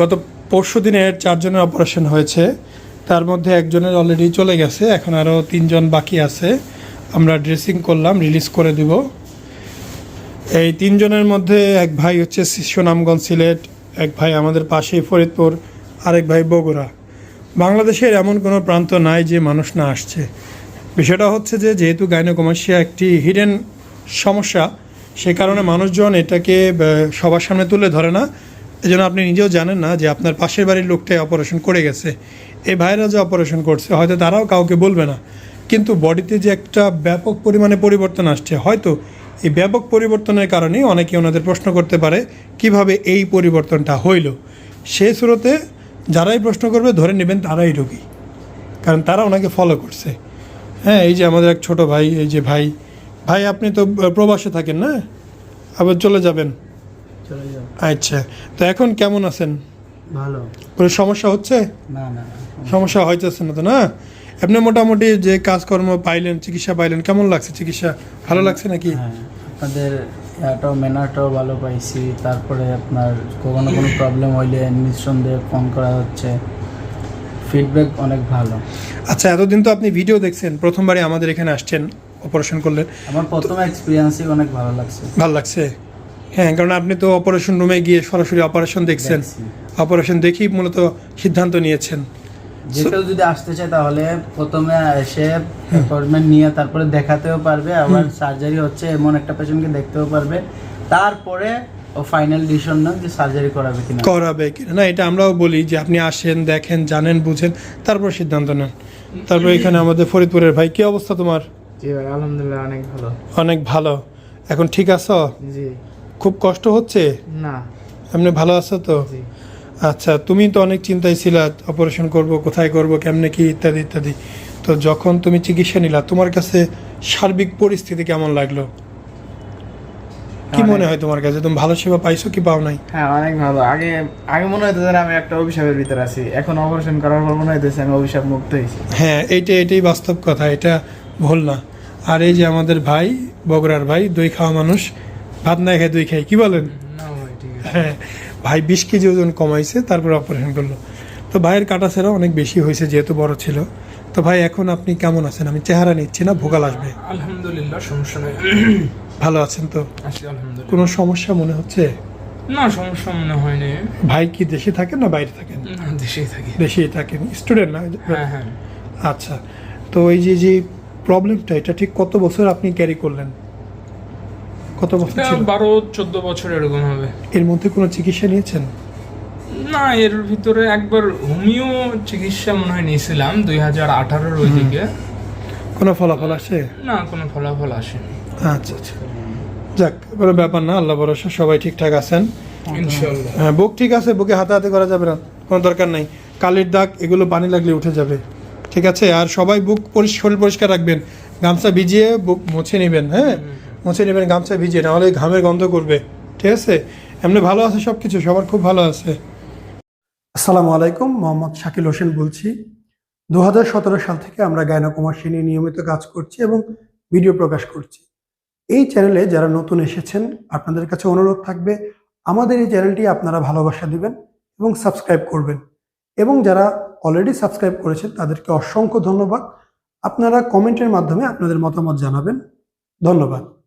গত পরশু দিনের চারজনের অপারেশন হয়েছে। তার মধ্যে একজনের অলরেডি চলে গেছে, এখন আরও তিনজন বাকি আছে। আমরা ড্রেসিং করলাম রিলিজ করে দিব। এই তিনজনের মধ্যে এক ভাই হচ্ছে সুনামগঞ্জ সিলেট, এক ভাই আমাদের পাশেই ফরিদপুর, আরেক ভাই বগুড়া। বাংলাদেশের এমন কোনো প্রান্ত নাই যে মানুষ না আসছে। বিষয়টা হচ্ছে যে, যেহেতু গাইনোকমার্সিয়া একটি হিডেন সমস্যা, সে কারণে মানুষজন এটাকে সবার সামনে তুলে ধরে না। এজন্য আপনি নিজেও জানেন না যে আপনার পাশের বাড়ির লোকটাই অপারেশন করে গেছে। এই ভাইরা যে অপারেশন করছে, হয়তো তারাও কাউকে বলবে না। কিন্তু বডিতে যে একটা ব্যাপক পরিমাণে পরিবর্তন আসছে, হয়তো এই ব্যাপক পরিবর্তনের কারণেই অনেকে ওনাদের প্রশ্ন করতে পারে, কীভাবে এই পরিবর্তনটা হইল? সেই স্রোতে যারাই প্রশ্ন করবে, ধরে নেবেন তারাই রোগী। কারণ তারা ওনাকে ফলো করছে। হ্যাঁ এই যে আমাদের এক ছোট ভাই, এই যে ভাই। ভাই, আপনি তো প্রবাসে থাকেন না? আবার চলে যাবেন। আচ্ছা তো এখন কেমন আছেন? ভালো। কোনো সমস্যা হচ্ছে? না না সমস্যা হইতেছে না তো না? আপনি মোটামুটি যে কাজকর্ম পাইলেন চিকিৎসা পাইলেন কেমন লাগছে চিকিৎসা? ভালো লাগছে নাকি? হ্যাঁ আপনাদের ইয়াটাও মেনাটাও ভালো পাইছি। তারপরে আপনার কখনো কোনো প্রবলেম হইলে নিঃসন্দেহে ফোন করা হচ্ছে। ফিডব্যাক অনেক ভালো। আচ্ছা এতদিন তো আপনি ভিডিও দেখছেন প্রথমবারই আমাদের এখানে আসছেন অপারেশন করলেন। আমার প্রথম এক্সপিরিয়েন্সই অনেক ভালো লাগছে। ভালো লাগছে? হ্যাঁ কারণ আপনি তো অপারেশন রুমে গিয়ে সরাসরি অপারেশন দেখছেন। অপারেশন দেখেই মূলত সিদ্ধান্ত নিয়েছেন। যে কেউ যদি আসতে চায় তাহলে প্রথমে এসে অ্যাপয়েন্টমেন্ট নিয়ে তারপরে দেখাতেও পারবে আবার সার্জারি হচ্ছে এমন একটা পেশেন্টকে দেখতেও পারবে। তারপরে ও ফাইনাল ডিসিশন নেন যে সার্জারি করাবে কিনা। করাবে কিনা। না এটা আমরাও বলি যে আপনি আসেন দেখেন জানেন বুঝেন তারপর সিদ্ধান্ত নেন। তারপর এখানে আমাদের ফরিদপুরের ভাই কি অবস্থা তোমার? জি ভাই আলহামদুলিল্লাহ অনেক ভালো। অনেক ভালো। এখন ঠিক আছো? জি। খুব কষ্ট হচ্ছে? না। এমনি ভালো আছো তো? আচ্ছা তুমি তো অনেক চিন্তায় ছিলা অপারেশন করব কোথায় করব কেমনে কি ইত্যাদি ইত্যাদি। তো যখন তুমি চিকিৎসা নিলা তোমার কাছে সার্বিক পরিস্থিতি কেমন লাগল? কি মনে হয় তোমার কাছে? তুমি ভালো সেবা পাইছো কি পাও নাই? হ্যাঁ অনেক ভালো। আগে আগে মনে হতো যে আমি একটা অভিশাপের ভিতরে আছি। এখন অপারেশন করার পর মনে হইতেছে আমি অভিশাপ মুক্ত হয়েছি হ্যাঁ এইটা এটাই বাস্তব কথা এটা ভুল না। আর এই যে আমাদের ভাই বগুড়ার ভাই দই খাওয়া মানুষ ভাত না খাই দই খাই কি বলেন? ভাই হ্যাঁ ভাই বিশ কেজি ওজন কমাইছে তারপর অপারেশন করল। তো ভাইয়ের কাটা ছেড়া অনেক বেশি হয়েছে যেহেতু বড় ছিল। তো ভাই এখন আপনি কেমন আছেন? আমি চেহারা নিচ্ছি না ভোগাল আসবে। আলহামদুলিল্লাহ সমস্যা নেই। ভালো আছেন তো? কোনো সমস্যা মনে হচ্ছে? না সমস্যা মনে হয়নি। ভাই কি দেশে থাকেন না বাইরে থাকেন? দেশেই থাকি। দেশেই থাকেন স্টুডেন্ট না? হ্যাঁ হ্যাঁ। আচ্ছা তো এই যে যে প্রবলেমটা এটা ঠিক কত বছর আপনি ক্যারি করলেন? কত বছর ছিল? বারো চোদ্দ বছর এরকম হবে। এর মধ্যে কোনো চিকিৎসা নিয়েছেন? না এর ভিতরে একবার হোমিও চিকিৎসা মনে হয় নিয়েছিলাম দুই হাজার আঠারোর ওই দিকে কোনো ফলাফল আসে? না কোনো ফলাফল আসেনি। আচ্ছা আচ্ছা। যাক কোনো ব্যাপার না আল্লাহ ভরসা সবাই ঠিকঠাক আছেন। ইনশাল্লাহ হ্যাঁ বুক ঠিক আছে বুকে হাতাহাতি করা যাবে না কোনো দরকার নাই। কালির দাগ এগুলো পানি লাগলে উঠে যাবে। ঠিক আছে আর সবাই বুক পরিষ্কার পরিষ্কার রাখবেন গামছা ভিজিয়ে বুক মুছে নেবেন হ্যাঁ? মুছে নেবেন, গামছা ভিজিয়ে, নাহলে ঘামের গন্ধ করবে। ঠিক আছে? এমনি ভালো আছে সব কিছু সবার খুব ভালো আছে। আসসালামু আলাইকুম, মোহাম্মদ শাকিল হোসেন বলছি। দু হাজার সতেরো সাল থেকে আমরা গায়নাকুমারসী নিয়ে নিয়মিত কাজ করছি এবং ভিডিও প্রকাশ করছি। এই চ্যানেলে যারা নতুন এসেছেন, আপনাদের কাছে অনুরোধ থাকবে, আমাদের এই চ্যানেলটি আপনারা ভালোবাসা দিবেন এবং সাবস্ক্রাইব করবেন। এবং যারা অলরেডি সাবস্ক্রাইব করেছেন, তাদেরকে অসংখ্য ধন্যবাদ। আপনারা কমেন্টের মাধ্যমে আপনাদের মতামত জানাবেন। ধন্যবাদ।